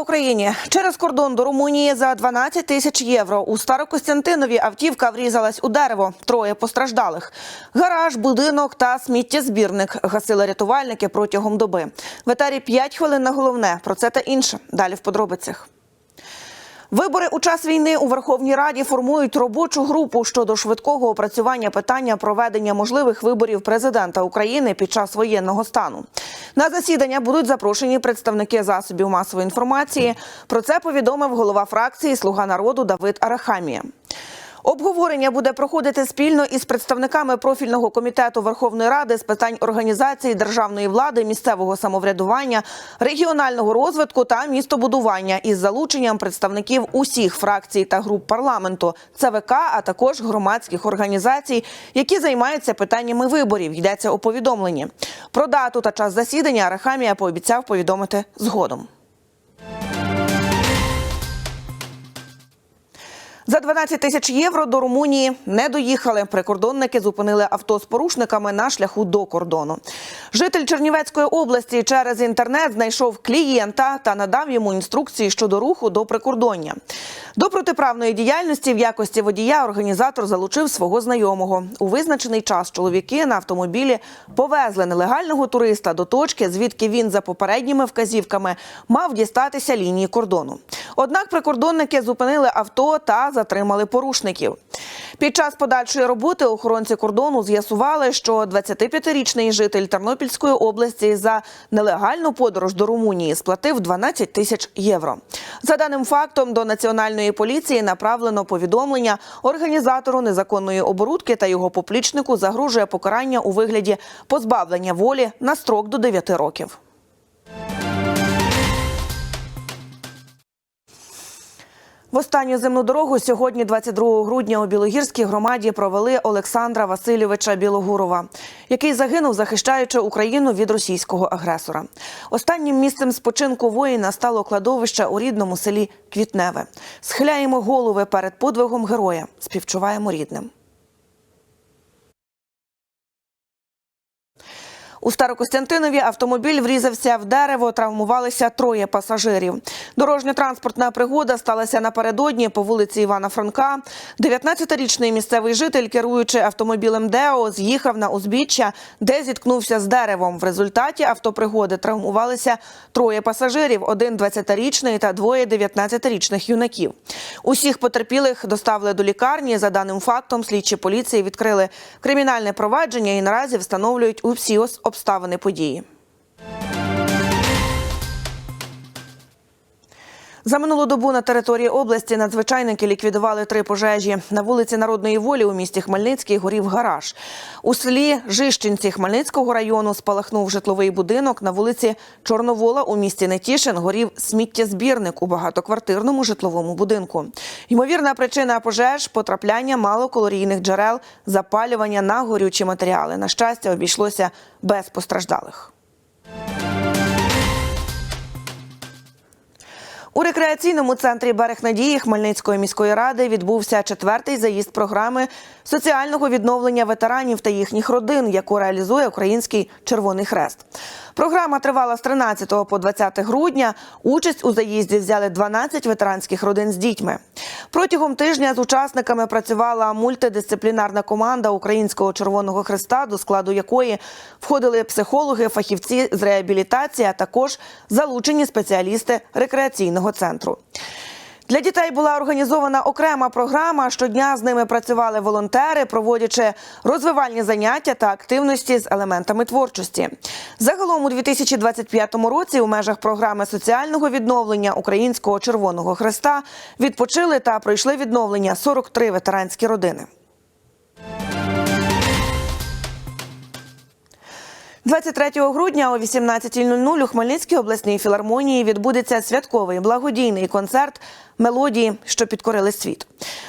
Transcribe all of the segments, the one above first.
Україні через кордон до Румунії за 12 тисяч євро у Старокостянтинові автівка врізалась у дерево. Троє постраждалих. Гараж, будинок та сміттєзбірник гасили рятувальники протягом доби. В етарі 5 хвилин на головне. Про це та інше. Далі в подробицях. Вибори у час війни у Верховній Раді формують робочу групу щодо швидкого опрацювання питання проведення можливих виборів президента України під час воєнного стану. На засідання будуть запрошені представники засобів масової інформації. Про це повідомив голова фракції Слуга народу Давид Арахамія. Обговорення буде проходити спільно із представниками профільного комітету Верховної Ради з питань організації державної влади, місцевого самоврядування, регіонального розвитку та містобудування із залученням представників усіх фракцій та груп парламенту, ЦВК, а також громадських організацій, які займаються питаннями виборів. Йдеться у повідомленні. Про дату та час засідання Арахамія пообіцяв повідомити згодом. За 12 тисяч євро до Румунії не доїхали. Прикордонники зупинили авто з порушниками на шляху до кордону. Житель Чернівецької області через інтернет знайшов клієнта та надав йому інструкції щодо руху до прикордоння. До протиправної діяльності в якості водія організатор залучив свого знайомого. У визначений час чоловіки на автомобілі повезли нелегального туриста до точки, звідки він за попередніми вказівками мав дістатися лінії кордону. Однак прикордонники зупинили авто та затримали порушників. Під час подальшої роботи охоронці кордону з'ясували, що 25-річний житель Тернопільської області за нелегальну подорож до Румунії сплатив 12 тисяч євро. За даним фактом, до національної поліції направлено повідомлення організатору незаконної оборудки та його поплічнику загрожує покарання у вигляді позбавлення волі на строк до 9 років. В останню земну дорогу сьогодні, 22 грудня, у Білогірській громаді провели Олександра Васильовича Білогурова, який загинув, захищаючи Україну від російського агресора. Останнім місцем спочинку воїна стало кладовище у рідному селі Квітневе. Схиляємо голови перед подвигом героя, співчуваємо рідним. У Старокостянтинові автомобіль врізався в дерево, травмувалися троє пасажирів. Дорожньо-транспортна пригода сталася напередодні по вулиці Івана Франка. 19-річний місцевий житель, керуючи автомобілем Део, з'їхав на узбіччя, де зіткнувся з деревом. В результаті автопригоди травмувалися троє пасажирів: один 20-річний та двоє 19-річних юнаків. Усіх потерпілих доставили до лікарні. За даним фактом, слідчі поліції відкрили кримінальне провадження і наразі встановлюють усі ос- обставини події. За минулу добу на території області надзвичайники ліквідували три пожежі. На вулиці Народної волі у місті Хмельницький горів гараж. У селі Жищенці Хмельницького району спалахнув житловий будинок. На вулиці Чорновола у місті Нетішин горів сміттєзбірник у багатоквартирному житловому будинку. Ймовірна причина пожеж потрапляння малокалорійних джерел, запалювання на горючі матеріали. На щастя, обійшлося без постраждалих. У рекреаційному центрі Берег Надії Хмельницької міської ради відбувся четвертий заїзд програми соціального відновлення ветеранів та їхніх родин, яку реалізує Український Червоний Хрест. Програма тривала з 13 по 20 грудня. Участь у заїзді взяли 12 ветеранських родин з дітьми. Протягом тижня з учасниками працювала мультидисциплінарна команда Українського Червоного Хреста, до складу якої входили психологи, фахівці з реабілітації, а також залучені спеціалісти рекреаційного центру. Для дітей була організована окрема програма. Щодня з ними працювали волонтери, проводячи розвивальні заняття та активності з елементами творчості. Загалом у 2025 році у межах програми соціального відновлення Українського Червоного Хреста відпочили та пройшли відновлення 43 ветеранські родини. 23 грудня о 18.00 у Хмельницькій обласній філармонії відбудеться святковий благодійний концерт мелодії, що підкорили світ.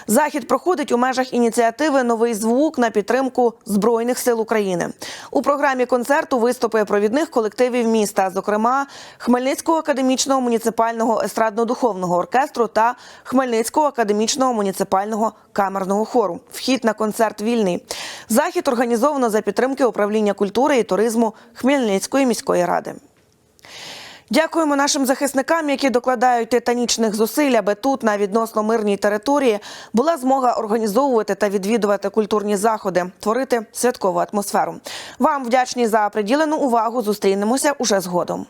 Захід проходить у межах ініціативи Новий звук на підтримку Збройних сил України. У програмі концерту виступи провідних колективів міста, зокрема Хмельницького академічного муніципального естрадно-духовного оркестру та Хмельницького академічного муніципального камерного хору. Вхід на концерт вільний. Захід організовано за підтримки управління культури і туризму Хмельницької міської ради. Дякуємо нашим захисникам, які докладають титанічних зусиль, аби тут, на відносно мирній території, була змога організовувати та відвідувати культурні заходи, творити святкову атмосферу. Вам вдячні за приділену увагу. Зустрінемося уже згодом.